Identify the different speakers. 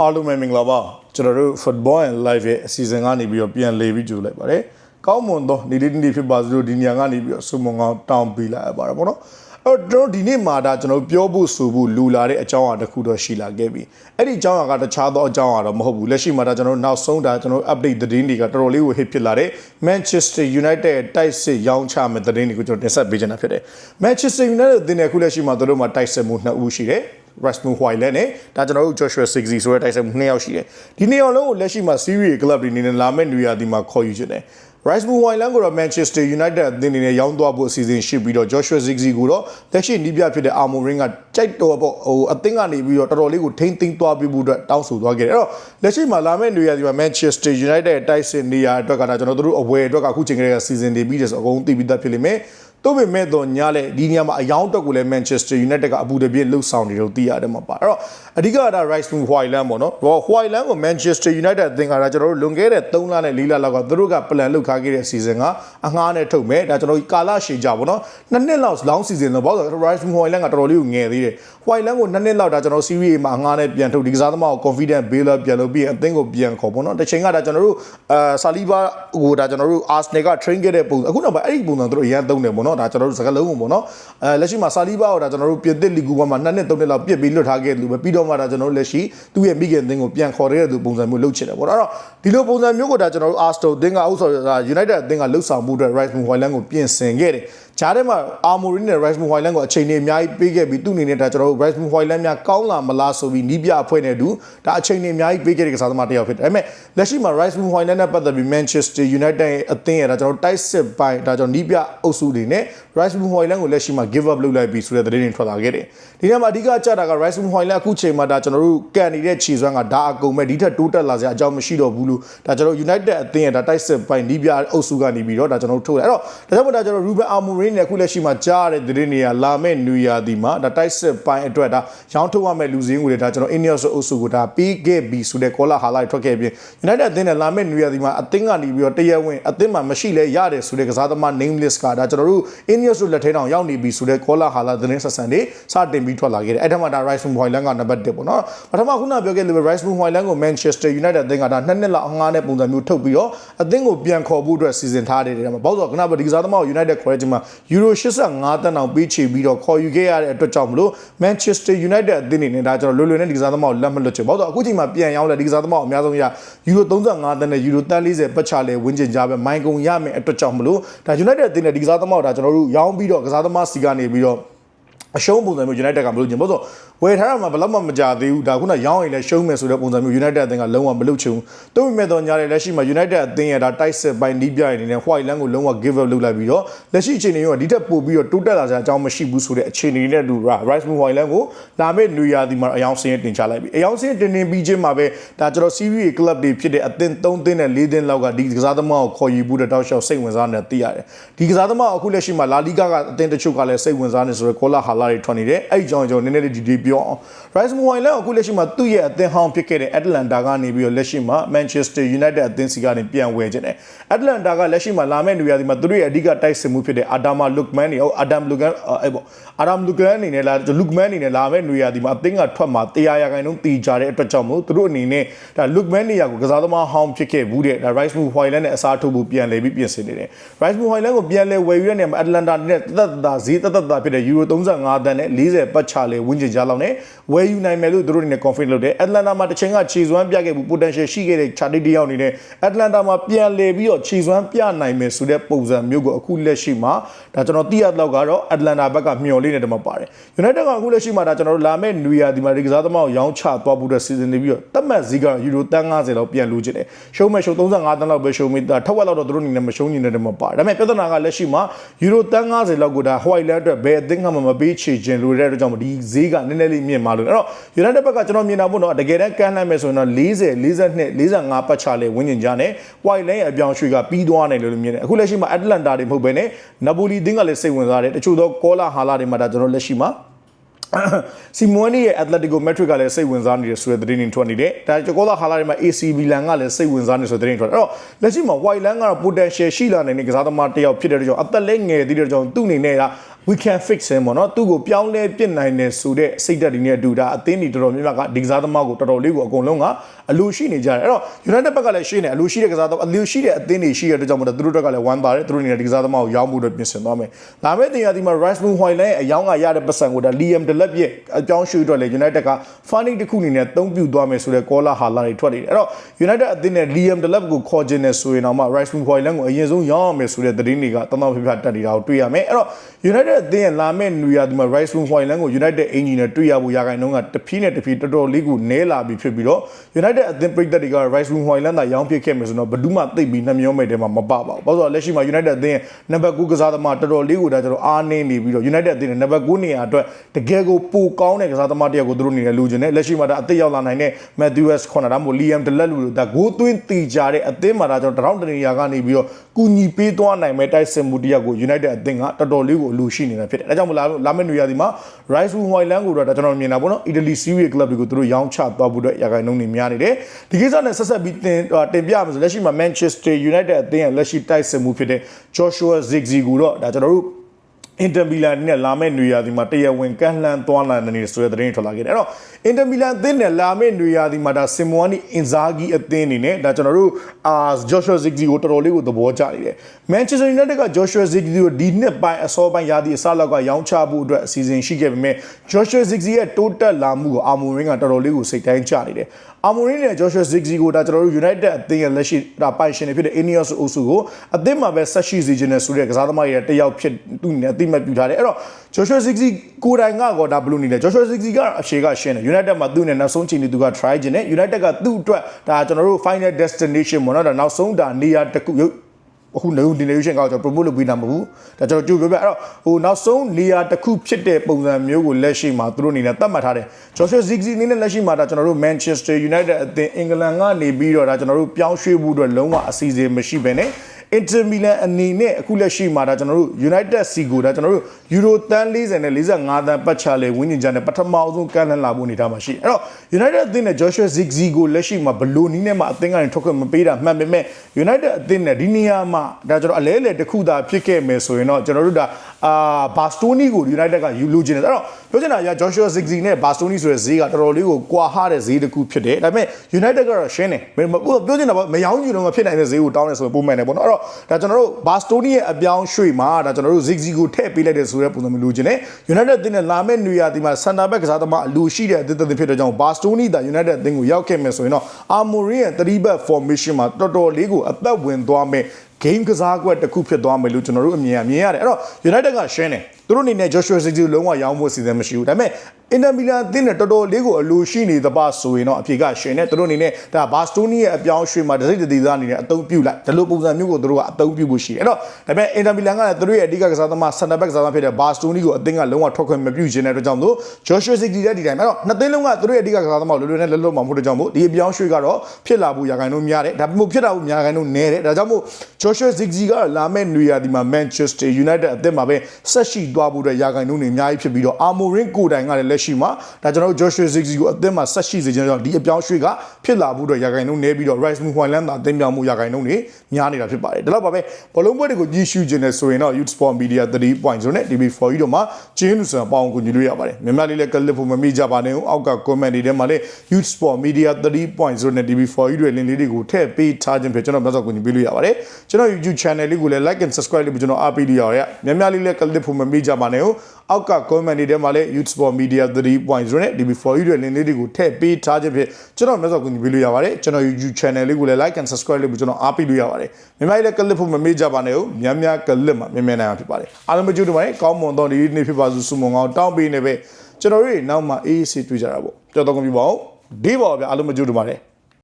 Speaker 1: အားလုံးပဲမင်္ဂလာပါကျွန်တော်တို့ Football and Live ရဲ့အစီအစဉ်ကနေပြီးတော့ပြန်လေပြီးကြိုလိုက်ပါတယ်ကောင်းမွန်သောနေ့လေးနေ့ဖြစ်ပါစို့ဒီညကနေပြီးတော့ဆုမွန်ကောင်းတောင်းပေးလိုက်ရပါတယ်ပေါ့နော်အဲ့တော့ကျွန်တော်ဒီနေ့မှာဒါကျွန်တော်ပြောဖို့ဆိုဖို့လူလာတဲ့အကြောင်းအရာတစ်ခုတော့ရှိလာခဲ့ပြီအဲ့ဒီအကြောင်းအရာကတခြားသောအကြောင်းအရာတော့မဟုတ်ဘူးလက်ရှိမှာဒါကျွန်တော်နောက်ဆုံးဒါကျွန်တော် update သတင်းတွေကတော်တော်လေးကို hit ဖြစ်လာတဲ့ Manchester United တိုက်စစ်ရောင်းချမဲ့သတင်းတွေကိုကျွန်တော်တင်ဆက်ပေးချင်တာဖြစ်တယ် Manchester United အသင်းနဲ့အခုလက်ရှိမှာတို့မှာတိုက်စစ်မှုနှစ်ဦးရှိတယ် Rasmus Højlund နဲ့ဒါကျွန်တော်တို့ Joshua Zirkzee ဆိုတဲ့တိုက်ဆိုင်မှုနှစ်ယောက်ရှိတယ်ဒီနှစ်ယောက်လုံးကိုလက်ရှိမှာ Serie A club တွေအနေနဲ့လာမယ့်နေရာဒီမှာခေါ်ယူခြင်းတယ် Rasmus Højlund ကိုတော့ Manchester United အသင်းအနေနဲ့ရောင်းသွားဖို့အစီအစဉ်ရှိပြီးတော့ Joshua Zirkzee ကိုတော့လက်ရှိနီးပြဖြစ်တဲ့ Amorim ကကြိုက်တော့ပေါ့ဟိုအသင်းကနေပြီးတော့တော်တော်လေးကိုထိမ့်သိမ်းသွားပြီးဖို့အတွက်တောင်းဆိုသွားခဲ့တယ်အဲ့တော့လက်ရှိမှာလာမယ့်နေရာဒီမှာ Manchester United တိုက်စစ်နေရာအတွက်ကဒါကျွန်တော်တို့အဝယ်အတွက်ကအခုချိန်ကလေးကစီစဉ်နေပြီးတယ်ဆိုတော့အကုန်သိပြီးသားဖြစ်လိမ့်မယ် တို့ပေမဲ့တော့ညလဲဒီနေရာမှာအယောင်းတက်ကိုလည်း Manchester United ကအပူတပြည့်လှုပ်ဆောင်နေလို့သိရတယ်မှာပါအဲ့တော့အဓိကကဒါ Rice Moon Hoyland ပေါ့နော်တော့ Hoyland ကို Manchester United အသင်းကဒါကျွန်တော်တို့လွန်ခဲ့တဲ့3လနဲ့4လလောက်ကသူတို့က plan လုပ်ထားခဲ့တဲ့ season ကအငှားနဲ့ထုတ်မယ်ဒါကျွန်တော်ကာလရှည်ကြပေါ့နော်နှစ်နှစ်လောက် long season တော့ပေါ့ဆိုတော့ Rice Moon Hoyland ကတော်တော်လေးကိုငယ်သေးတယ် Hoyland ကိုနှစ်နှစ်လောက်ဒါကျွန်တော် series A မှာအငှားနဲ့ပြန်ထုတ်ဒီကစားသမားကို confident build ပြန်လုပ်ပြီးအသင်းကိုပြန်ခေါ်ပေါ့နော်တစ်ချိန်ကဒါကျွန်တော်တို့အာဆာလီဘာကိုဒါကျွန်တော်တို့ Arsenal က train ခဲ့တဲ့ပုံအခုနောက်ပိုင်းအဲ့ဒီပုံစံသူတို့အရင်သုံးတယ်ပေါ့နော်ဒါကျွန်တော်တို့စကားလုံးပေါ့နော်အဲလက်ရှိမှာဆာလီဘာကိုဒါကျွန်တော်တို့ပြင်သစ်လီဂူဘောမှာနှစ်နှစ်သုံးနှစ်လောက်ပြစ်ပြီးလွတ်ထားခဲ့တယ်လို့ပဲပြီးတော့မှဒါကျွန်တော်တို့လက်ရှိသူ့ရဲ့မိခင်အသင်းကိုပြန်ခေါ်တဲ့သူပုံစံမျိုးလုပ်ချင်တယ်ပေါ့နော်အဲ့တော့ဒီလိုပုံစံမျိုးကိုဒါကျွန်တော်တို့ Arsenal အသင်းကဥစ္စာ United အသင်းကလှုပ်ဆောင်မှုအတွက် Rice Hoyland ကိုပြင်ဆင်ခဲ့တယ်ဂျားထဲမှာ Amorim နဲ့ Rice Hoyland ကိုအချိန်တွေအများကြီးပေးခဲ့ပြီးသူ့အနေနဲ့ဒါကျွန်တော်တို့ Rice Hoyland များကောင်းလာမလားဆိုပြီးနီးပြအဖွဲ့နဲ့အတူဒါအချိန်တွေအများကြီးပေးခဲ့တဲ့ကစားသမားတစ်ယောက်ဖြစ်တယ်ဒါပေမဲ့လက်ရှိမှာ Rice Hoyland နဲ့ပတ်သက်ပြီး Manchester United အသင်းရဲ့ဒါကျွန်တော်တိုက်စစ်ပိုင်းဒါကျွန်တော်နီးပြအုပ်စုတွေနဲ့ Rice Hoyland ကိုလက်ရှိမှာ give up လုပ်လိုက်ပြီးဆိုတဲ့သတင်းတွေထွက်လာခဲ့တယ်ဒီနေ့မှာအဓိကကြတာက Rice Hoyland အခုချိန်မှာဒါကျွန်တော်တို့ကန်နေတဲ့ခြေစွမ်းကဒါအကုန်မဲ့ဒီထက်တိုးတက်လာစရာအကြောင်းမရှိတော့ဘူးလို့ဒါကျွန်တော် United အသင်းရဲ့ဒါတိုက်စစ်ပိုင်းနီးပြအုပ်စုကနေပြီးတော့ဒါကျွန်တော်တို့ထုတ်တယ်အဲ့တော့ဒါကြောင့်မို့ဒါကျွန်တော် Ruben Amorim နဲ့အခုလက်ရှိမှာကြားရတဲ့သတင်းတွေကလာမဲ့နူယာဒီမှာဒါတိုက်စစ်ပိုင်းအတွက်ဒါရောင်းထုတ်ရမဲ့လူစင်းငွေတွေဒါကျွန်တော် Ineos အုပ်စုကိုဒါပြီးခဲ့ပြီဆိုတဲ့ကောလာဟာလာထွက်ခဲ့ပြီး United အသင်းနဲ့လာမဲ့နူယာဒီမှာအသင်းကနေပြီးတော့တရားဝင်အသင်းမှာမရှိလဲရတယ်ဆိုတဲ့ကစားသမား name list ကဒါကျွန်တော်တို့ Ineos တို့လက်ထဲတောင်ရောက်နေပြီဆိုတဲ့ကောလာဟာလာသတင်းဆက်ဆံတွေစတင်ပြီးထွက်လာခဲ့တယ်အဲ့ထက်မှဒါ Rice Hoyland ကနံပါတ်1ပေါ့နော်ပထမခုနပြောခဲ့လို့ Rice Hoyland ကို Manchester United အသင်းကဒါနှစ်နှစ်လောက်အငှားနဲ့ပုံစံမျိုးထုတ်ပြီးတော့အသင်းကိုပြန်ခေါ်ဖို့အတွက်စီစဉ်ထားတယ်တဲ့မှာဘောက်ဆိုကနဘာဒီကစားသမားကို United ခေါ်တဲ့ချိန်မှာ Euro 85တန်းအောင်ပေးချေပြီးတော့ခေါ်ယူခဲ့ရတဲ့အတွက်ကြောင့်မလို့ Manchester United အသင်းနေနဲ့ဒါကျွန်တော်လွယ်လွယ်နဲ့ဒီကစားသမားကိုလက်မလွတ်ချင်ဘောက်ဆိုအခုချိန်မှာပြန်ရောက်လဲဒီကစားသမားကိုအများဆုံးရ Euro 35တန်းနဲ့ Euro 40ပတ်ချလဲဝင်းကျင်ကြပဲမိုင်ကုံရမယ်အတွက်ကြောင့်မလို့ဒါ United အသင်းနဲ့ဒီကစားသမားကိုဒါကျွန်တော်တို့ရောင်းပြီးတော့ကစားသမားစီကနေပြီးတော့ အရှုံးပုံစံမျိုး United ကမလုပ်ချင်ဘူးဆိုဝယ်ထားတာမှဘယ်တော့မှမကြသေးဘူးဒါခုနရောင်းရင်လည်းရှုံးမယ်ဆိုတဲ့ပုံစံမျိုး United အသင်းကလုံးဝမလုပ်ချင်ဘူးတိုးပေမဲ့တော့ညာတယ်လက်ရှိမှာ United အသင်းရဲ့ဒါတိုက်စစ်ပိုင်းနီးပြရနေတဲ့ White Land ကိုလုံးဝ give up လုပ်လိုက်ပြီးတော့လက်ရှိအခြေအနေရောဒီထက်ပိုပြီးတော့တိုးတက်လာစရာအကြောင်းမရှိဘူးဆိုတဲ့အခြေအနေနဲ့တူ Rice Moon White Land ကိုလာမယ့်နွေရာသီမှာအယောင်စင်းရတင်ချလိုက်ပြီအယောင်စင်းတင်တင်ပြီးချင်းမှာပဲဒါကျွန်တော် Serie A club တွေဖြစ်တဲ့အသင်း3သင်းနဲ့4သင်းလောက်ကဒီကစားသမားကိုခေါ်ယူဖို့တဲ့တောက်လျှောက်စိတ်ဝင်စားနေတာသိရတယ်ဒီကစားသမားအခုလက်ရှိမှာလာလီဂါကအသင်းတချို့ကလည်းစိတ်ဝင်စားနေဆိုတော့ကောလာဟာလာတွေထွက်နေတယ်အဲ့ဒီကြောင့်ကျွန်တော်နည်းနည်းလေးဒီဒီပြောအောင် Rice Moon လည်းအခုလက်ရှိမှာသူ့ရဲ့အသင်းဟောင်းဖြစ်ခဲ့တဲ့ Atlanta ကနေပြီးတော့လက်ရှိမှာ Manchester United အသင်းစီကနေပြန်ဝယ်ခြင်းတယ် Atlanta ကလက်ရှိမှာလာမယ့်နေရာဒီမှာသူတို့ရဲ့အဓိကတိုက်စစ်မှုဖြစ်တဲ့ Adama Lukman နေဟုတ် Adam Lukman အဲ့ပေါ့ Adam Lukman အနေနဲ့လာ Lukman အနေနဲ့လာမယ့်နေရာဒီမှာအသင်းကထွက်မှာတရားရခိုင်နှုန်းတည်ကြတဲ့အတွက်ကြောင့်မို့သူတို့အနေနဲ့ဒါ Lukman နေရာကိုကစားသမားဟောင်းဖြစ်ခဲ့ဘူးတဲ့ဒါ Rice Moon Hoyland နဲ့အစားထိုးဖို့ပြန်လဲပြီးပြင်ဆင်နေတယ် Rice Moon Hoyland ကိုပြန်လဲဝယ်ယူတဲ့နေရာမှာ Atlanta နဲ့တသက်တာဈေးတသက်တာဖြစ်တဲ့ Euro 35တန်းနဲ့40ပတ်ချလဲဝင်းကျင်ကြားလောက်နဲ့ဝယ်ယူနိုင်မယ်လို့သူတို့အနေနဲ့ confident လုပ်တယ် Atlanta မှာတစ်ချိန်ကခြေစွမ်းပြခဲ့ဘူး potential ရှိခဲ့တဲ့ Charlie တယောက်အနေနဲ့ Atlanta မှာပြန်လဲပြီးတော့ခြေစွမ်းပြနိုင်မယ်ဆိုတဲ့ပုံစံမျိုးကိုအခုလက်ရှိမှာဒါကျွန်တော်သိရတော့ကတော့ Atlanta ဘက်ကမျှော်လင့်နေတယ်မှာပါတယ် United ကအခုလက်ရှိမှာဒါကျွန်တော်တို့လာမယ့်နွေရာဒီမှာဒီကစားသမားကိုရောင်းချသွားဖို့အတွက်စီစဉ်နေပြီးတော့တတ်မှတ်ဈေးကယူရို350လောက်ပြန်လိုချင်တယ်ရှုံးမဲ့ရှုံး35တန်းလောက်ပဲရှုံးမိတာထက်ဝက်လောက်တော့သူတို့အနေနဲ့မရှုံးနေတယ်မှာပါတယ်ဒါပေမဲ့ပြဿနာကလက်ရှိမှာယူရို350လောက်ကိုဒါ White Land အတွက်ဘယ်အသင်းကမှမပေးချေခြင်းလို့တဲ့အတွက်ကြောင့်ဒီဈေးကနည်းနည်းလေးမြင့်မာလို့အဲ့တော့ United ဘက်ကကျွန်တော်မြင်တာပေါ့နော်တကယ်တမ်းကမ်းလှမ်းမယ်ဆိုရင်တော့40 42 45ပတ်ချလဲဝင်းကျင်ကြနဲ့ White Land ရဲ့အပြောင်းရွှေ့ကပြီးသွားနိုင်တယ်လို့မြင်တယ်အခုလက်ရှိမှာ Atlanta တွေမဟုတ်ဘဲနဲ့ Napoli တင်းကလည်းစိတ်ဝင်စားတယ်တချို့သောကောလာဟာလာတွေမှာဒါကျွန်တော်လက်ရှိမှာစီမွန်နီရဲ့ Atletico Madrid ကလည်းစိတ်ဝင်စားနေတယ်ဆိုတဲ့သတင်းတွေထွက်နေတယ်။ဒါကြောကောလာဟာလာတွေမှာ AC Milan ကလည်းစိတ်ဝင်စားနေဆိုတဲ့သတင်းထွက်တယ်။အဲ့တော့လက်ရှိမှာ White Land ကတော့ potential ရှိလာနိုင်တဲ့ကစားသမားတစ်ယောက်ဖြစ်တဲ့ကြောင့်အသက်လည်းငယ်သေးတဲ့ကြောင့်သူ့အနေနဲ့ကအ we can fix him ပေါ့နော်သူ့ကိုပြောင်းလဲပြစ်နိုင်တယ်ဆိုတဲ့စိတ်ဓာတ်တွေနဲ့အတူဒါအသင်းတွေတော်တော်များများကဒီကစားသမားကိုတော်တော်လေးကိုအကုန်လုံးကအလိုရှိနေကြတယ်အဲ့တော့ United ဘက်ကလည်းရှိနေအလိုရှိတဲ့ကစားသမားအလိုရှိတဲ့အသင်းတွေရှိတဲ့အတွက်ကြောင့်မို့လို့သူတို့ဘက်ကလည်းဝမ်းပါတယ်သူတို့အနေနဲ့ဒီကစားသမားကိုရောင်းမှုတော့ပြင်ဆင်သွားမယ်လာမယ့်တင်ရဒီမှာ Rice Moon Hoyland ရဲ့အယောင်းကရတဲ့ပတ်စံကိုဒါ Liam Delap ရဲ့အကြောင်းရွှေ့အတွက်လည်း United က funding တစ်ခုအနေနဲ့အသုံးပြုသွားမယ်ဆိုတဲ့ caller ဟာလာတွေထွက်နေတယ်အဲ့တော့ United အသင်းနဲ့ Liam Delap ကိုခေါ်ခြင်းနဲ့ဆိုရင်တော့မှ Rice Moon Hoyland ကိုအရင်ဆုံးရောင်းရမယ်ဆိုတဲ့သတင်းတွေကတသောဖဖတက်နေတာကိုတွေ့ရမယ်အဲ့တော့ United အသင်းရဲ့လာမယ့်နွေရာသီမှာ Rice Moon Hoyland ကို United အင်ဂျီနဲ့တွေ့ရဖို့ရာခိုင်နှုန်းကတဖြည်းနဲ့တဖြည်းတော်တော်လေးကိုနဲလာပြီဖြစ်ပြီးတော့ United အသင်းပရိသတ်တွေက Rice Moon Hoyland သာရောင်းဖြစ်ခဲ့မယ်ဆိုတော့ဘယ်သူမှသိပ်ပြီးနှမျောမဲ့တဲမှာမပပါဘူး။ဘာလို့လဲဆိုတော့လက်ရှိမှာ United အသင်းရဲ့နံပါတ်9ကစားသမားတော်တော်လေးကိုဒါကျွန်တော်အားနည်းနေပြီးတော့ United အသင်းရဲ့နံပါတ်9နေရာအတွက်တကယ်ကိုပိုကောင်းတဲ့ကစားသမားတစ်ယောက်ကိုသူတို့အနေနဲ့လိုချင်တယ်လက်ရှိမှာဒါအသက်ရောက်လာနိုင်တဲ့ Matthews ခေါ်တာဒါမှမဟုတ် Liam Delap လို့ဒါဂိုးသွင်းတီကြတဲ့အသင်းမှာဒါကျွန်တော်တရောင်းတနေရာကနေပြီးတော့ကူညီပေးသွားနိုင်မဲ့တိုက်စစ်မှုတစ်ယောက်ကို United အသင်းကတော်တော်လေးကိုအလိုရှိနေတာဖြစ်တယ်။ဒါကြောင့်မလားလာမယ့်နေရာဒီမှာ Rice Moon Hoyland ကိုတော့ဒါကျွန်တော်မြင်တာပေါ့နော် Italy Serie Club တွေကိုသူတို့ရောင်းချသွားဖို့အတွက်ရာခိုင်နှုန်းတွေများနေတယ်။ဒီကိစ္စနဲ့ဆက်ဆက်ပြီးတင်တင်ပြမယ်ဆိုလက်ရှိမှာ Manchester United အသင်းရဲ့လက်ရှိတိုက်စစ်မှုဖြစ်တဲ့ Joshua Zirkzee ကိုတော့ဒါကျွန်တော်တို့ အင်တာမီလန်နဲ့လာမယ့်နွေရာသီမှာတရားဝင်ကန့်လှမ်းသွားလာနေဆိုတဲ့သတင်းတွေထွက်လာခဲ့တယ်အဲ့တော့အင်တာမီလန်အသင်းနဲ့လာမယ့်နွေရာသီမှာဒါစင်မိုနီအင်ဇာဂီအသင်းအနေနဲ့ဒါကျွန်တော်တို့အာဂျော့ရှွာဇစ်ဂီကိုတော်တော်လေးကိုသဘောကျနေတယ်မန်ချက်စတာယူနိုက်တက်ကဂျော့ရှွာဇစ်ဂီကိုဒီနှစ်ပိုင်းအစောပိုင်းရာသီအစလောက်ကရောင်းချဖို့အတွက်အစီအစဉ်ရှိခဲ့ပေမဲ့ဂျော့ရှွာဇစ်ဂီရဲ့တိုးတက်လာမှုကိုအာမိုရင်းကတော်တော်လေးကိုစိတ်တိုင်းကျနေတယ် အာမိုရင်းနဲ့ဂျော့ရှွာဇစ်ဂီကိုဒါကျွန်တော်တို့ United အသင်းရဲ့လက်ရှိဒါပိုင်ရှင်တွေဖြစ်တဲ့ Ineos အုပ်စုကိုအသင်းမှာပဲဆက်ရှိစေခြင်းနဲ့ဆိုတဲ့ကစားသမားရဲ့တယောက်ဖြစ်သူနဲ့အသိမှတ်ပြုထားတယ်အဲ့တော့ Joshua Ziggy ကိုယ်တိုင်ကတော့ဒါဘလို့နေလဲ Joshua Ziggy ကအရှေကရှင်းတယ် United မှာသူ့နဲ့နောက်ဆုံးချိန်နေသူက try ခြင်းနဲ့ United ကသူ့အတွက်ဒါကျွန်တော်တို့ final destination ပေါ့နော်ဒါနောက်ဆုံးဒါနေရာတစ်ခု အခုနေဦးဒီနေရှင်ကောကျွန်တော် promote လုပ်ပေးတာမဟုတ်ဘူးဒါကျွန်တော်ကြိုပြောပြအဲ့တော့ဟိုနောက်ဆုံးနေရာတစ်ခုဖြစ်တဲ့ပုံစံမျိုးကိုလက်ရှိမှာသူတို့အနေနဲ့သတ်မှတ်ထားတယ် Joshua Ziggy အနေနဲ့လက်ရှိမှာဒါကျွန်တော်တို့ Manchester United အသင်းအင်္ဂလန်ကနေပြီးတော့ဒါကျွန်တော်တို့ပြောင်းရွှေ့ဖို့အတွက်လုံးဝအစီအစဉ်မရှိဘဲနဲ့ Inter Milan အနေနဲ့အခုလက်ရှိမှာဒါကျွန်တော်တို့ United C ကိုဒါကျွန်တော်တို့ Euro တန်း40နဲ့45တန်းပတ်ချလေဝင်းကျင်ကြတဲ့ပထမဆုံးကမ်းလှမ်းလာဖို့အနေထားမှာရှိတယ်အဲ့တော့ United အသင်းနဲ့ Joshua Ziggy ကိုလက်ရှိမှာဘလို့နီးနဲ့မှအသင်းကနေထုတ်ခွင့်မပေးတာမှန်ပေမဲ့ United အသင်းနဲ့ဒီနေရာမှာဒါကျွန်တော်အလဲလဲတစ်ခုသာဖြစ်ခဲ့မယ်ဆိုရင်တော့ကျွန်တော်တို့ဒါအာဘာစတိုနီကို United ကယူလို့ခြင်းတယ်အဲ့တော့ ပြောချင်တာက Joshua Ziggy နဲ့ဘာစတိုနီဆိုတဲ့ဈေးကတော်တော်လေးကိုကွာဟတဲ့ဈေးတစ်ခုဖြစ်တယ်ဒါပေမဲ့ United ကတော့ရှင်းတယ်ပြောချင်တာပေါ့မယောင်းယူတော့မဖြစ်နိုင်တဲ့ဈေးကိုတောင်းနေဆိုရင်ပုံမှန်တယ်ပေါ့နော်အဲ့တော့ဒါကျွန်တော်တို့ဘာစတိုနီရဲ့အပြောင်းရွှေ့မှာဒါကျွန်တော်တို့ Ziggy ကိုထည့်ပေးလိုက်တဲ့ဆိုတဲ့ပုံစံမျိုးလိုချင်တယ် United အသင်းနဲ့လာမယ့်နွေရာသီမှာ center back ကစားသမားအလူရှိတဲ့အသင်းတစ်ဖြစ်တဲ့ကြောင့်ဘာစတိုနီဒါ United အသင်းကိုရောက်ခဲ့မယ်ဆိုရင်တော့ Amorim ရဲ့3 back formation မှာတော်တော်လေးကိုအသက်ဝင်သွားမယ် game ကစားကွက်တစ်ခုဖြစ်သွားမယ်လို့ကျွန်တော်တို့အမြင်အမြင်ရတယ်အဲ့တော့ United ကရှင်းတယ်သူတို့အနေနဲ့ Joshua Zirkzee လုံးဝရောင်းဖို့စီစဉ်မရှိဘူးဒါပေမဲ့ Inter Milan အသင်းနဲ့တော်တော်လေးကိုအလိုရှိနေသပါဆိုရင်တော့အဖြေကရှင်းတယ်သူတို့အနေနဲ့ဒါဘာစတိုနီရဲ့အပြောင်းရွှေ့မှာဒစိတ်တည်သားအနေနဲ့အသုံးပြုလိုက်ဒီလိုပုံစံမျိုးကိုသူတို့ကအသုံးပြုဖို့ရှိတယ်အဲ့တော့ဒါပေမဲ့ Inter Milan ကလည်းသူတို့ရဲ့အဓိကကစားသမား center back ကစားသမားဖြစ်တဲ့ဘာစတိုနီကိုအသင်းကလုံးဝထွက်ခွင့်မပြုခြင်းတဲ့အတွက်ကြောင့်မို့ Joshua Zirkzee တဲ့ဒီတိုင်းအဲ့တော့နှစ်သင်းလုံးကသူတို့ရဲ့အဓိကကစားသမားကိုလွယ်လွယ်နဲ့လွတ်လွတ်မှာမဟုတ်တဲ့ကြောင့်မို့ဒီအပြောင်းရွှေ့ကတော့ဖြစ်လာဖို့ရာခိုင်နှုန်းများတယ်ဒါပေမဲ့ဖြစ်တာဖို့များခိုင်နှုန်းနည်းတယ်ဒါကြောင့်မို့ Joshua Zirkzee ကလာမယ့်နွေရာသီမှာ Manchester United အသင်းမှာပဲဆက်ရှိသွားဖို့အတွက်ရာခိုင်နှုန်းတွေအများကြီးဖြစ်ပြီးတော့ Amorim ကိုယ်တိုင်ကလည်းလက်ရှိမှာဒါကျွန်တော်တို့ Joshua Zirkzee ကိုအသင်းမှာဆက်ရှိစေခြင်းကြောင့်ဒီအပြောင်းရွှေ့ကဖြစ်လာဖို့အတွက်ရာခိုင်နှုန်းနည်းပြီးတော့ Rice Moon Hoyland သာအသင်းပြောင်းမှုရာခိုင်နှုန်းတွေများနေတာဖြစ်ပါတယ်ဒါတော့ပါပဲဘလုံးပွဲတွေကိုကြည့်ရှုခြင်းနဲ့ဆိုရင်တော့ Youth Sport Media 3.0နဲ့ DB4 တို့မှာကျင်းလူဆန်ပေါင်းကိုညီလို့ရပါတယ်မြန်မာလေးလည်းကလစ်ဖို့မမိကြပါနဲ့အောက်က comment တွေထဲမှာလည်း Youth Sport Media 3.0နဲ့ DB4 တွေလင်းလေးတွေကိုထည့်ပေးထားခြင်းဖြစ်ကျွန်တော်မျက်စောကိုညီပေးလို့ရပါတယ်ကျွန်တော် YouTube channel လေးကိုလည်း like and subscribe လုပ်ပြီးကျွန်တော်အားပေးလို့ရရမြန်မာလေးလည်းကလစ်ဖို့မမိကြပါနဲ့အောက်က comment တွေထဲမှာလည်း Youth Sport Media 3.0နဲ့ DB4 တွေလင်းလေးတွေကိုထည့်ပေးထားခြင်းဖြစ်ကျွန်တော်မျက်စောကိုညီပေးလို့ရပါတယ်ကျွန်တော် YouTube channel လေးကိုလည်း like and subscribe လုပ်ပြီးကျွန်တော်အားပေးလို့ရပါတယ်မြန်မာလေးလည်းကလစ်ဖို့မမိကြပါနဲ့များများကလစ်မှာမြန်မြန်နိုင်အောင်ဖြစ်ပါတယ်အားလုံးမကြည့်တော့ပါနဲ့ကောင်းမွန်သောဒီနေ့ဖြစ်ပါစုစုမုံကောင်းတောင်းပေးနေပဲကျွန်တော်တို့နောက်မှအေးအေးဆေးတွေ့ကြတာပေါ့ကြောက်တော့ကြပြီပါဦးဒီပါဗျာအားလုံးမကြည့်တော့ပါနဲ့